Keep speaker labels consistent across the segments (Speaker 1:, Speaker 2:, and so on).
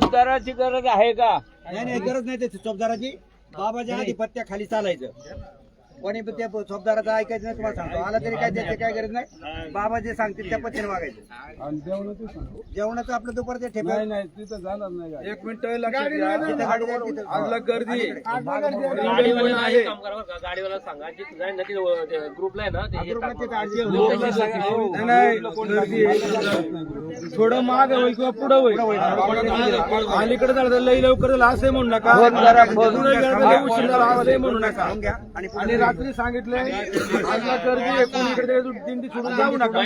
Speaker 1: चोपदाराची गरज आहे का?
Speaker 2: नाही नाही गरज नाही त्याची. चोपदाराची बाबाच्या आधी पत्त्या खाली चालायचं. कोणी पण त्या चोपदाराचं ऐकायचं नाही तुम्हाला सांगतो. आला तरी काय त्याची काय गरज नाही. बाबा जे सांगतील त्या पत्त्याने वागायचं. जेवणाचं आपलं दुपारचं ठेप
Speaker 3: नाही नाही तिथं जाणार नाही गाडी.
Speaker 4: एक मिनिट आजला गर्दी आहे.
Speaker 1: गाडीवाला आहे. काम करा बरं का. गाडीवाला सांगा. जी जाईल ना ते ग्रुपला आहे ना ते हे
Speaker 4: नाही, नाही. गर्दी आहे. थोडं माग होईल किंवा पुढं होईल. अलीकडे झालं तर लई लवकर झालं असं म्हणू नका. पुढे गेलं तर लई उशीर झाला असंही म्हणू नका.
Speaker 2: आणि
Speaker 4: रात्री सांगितलंय आजला गर्दी दिंडी सोडून जाऊ नका.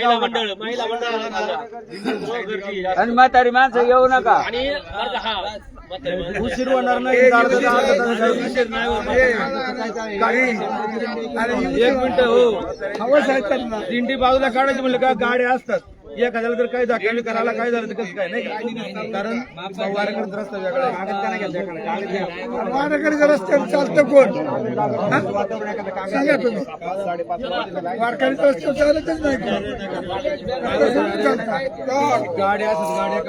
Speaker 3: आणि म्हातारी माणसं येऊ नका.
Speaker 1: हा.
Speaker 4: उशीर होणार नाही. एक मिनिट हो. दिंडी बाजूला काढायची म्हणलं का गाड्या असतात. हजार तर काय दाखवली करायला काय झालं तर कसं काय नाही का? कारण वारकऱ्यांचा रस्ता वेगळा
Speaker 3: रस्त्यावर चालतं कोण? सांगा तुम्ही. वारकरीच्या रस्त्यावर चालतच नाही
Speaker 4: गाड्या गाड्या